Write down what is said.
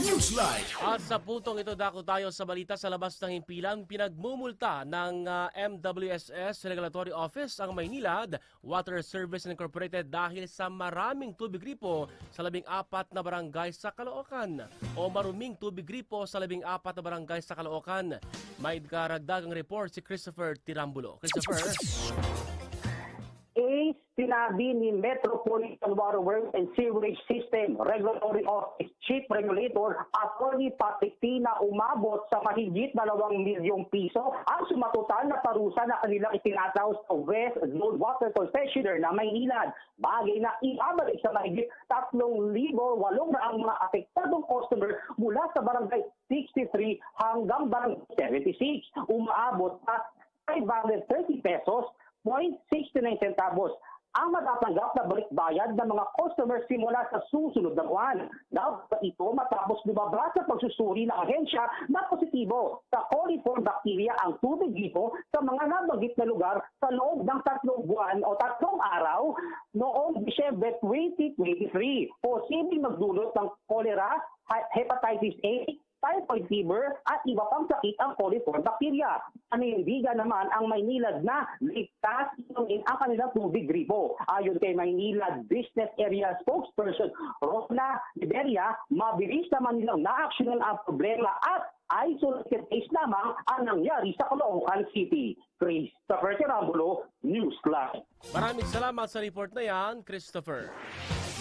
Newsline. At sa puntong ito, dako tayo sa balita sa labas ng himpilan, pinagmumulta ng ah, MWSS Regulatory Office ang Maynilad Water Service Incorporated dahil sa maraming tubig gripo sa labing apat na barangay sa Caloocan o maruming tubig gripo sa labing apat na barangay sa Caloocan. May karagdagang report si Christopher Tirambulo. Christopher? sinabi ni Metropolitan Water Works and Sewerage System Regulatory Office Chief Regulator Attorney Patrick T na umabot sa mahigit 2 milyong piso ang sumatotal na parusa na kanilang itinataos sa West Zone Water Concessionaire na Maynilad. Bagay na ibabalik sa mahigit 3,800 mga apektadong customer mula sa barangay 63 hanggang barangay 76. Umaabot sa 530 pesos 0.69 centavos ang matatanggap na balik bayad ng mga customers simula sa susunod na buwan. Dapat ito matapos lumabas sa pagsusuri ng ahensya na positibo sa coliform bacteria ang tubig dito sa mga nabanggit na lugar sa loob ng tatlong buwan o tatlong araw noong Disyembre 2023. Posibleng magdulot ng cholera, hepatitis A, typhoid fever at iba pang sakit ang coliform bacteria. Panindigan naman ang Maynilad na ligtas inumin ang kanilang tubig gripo. Ayon kay Maynilad Business Area Spokesperson Rosna Liberia, mabilis naman nilang na-actionan ang problema at isolated case lamang ang nangyari sa Caloocan City. Christopher Tirambulo, Newsline. Maraming salamat sa report na yan, Christopher.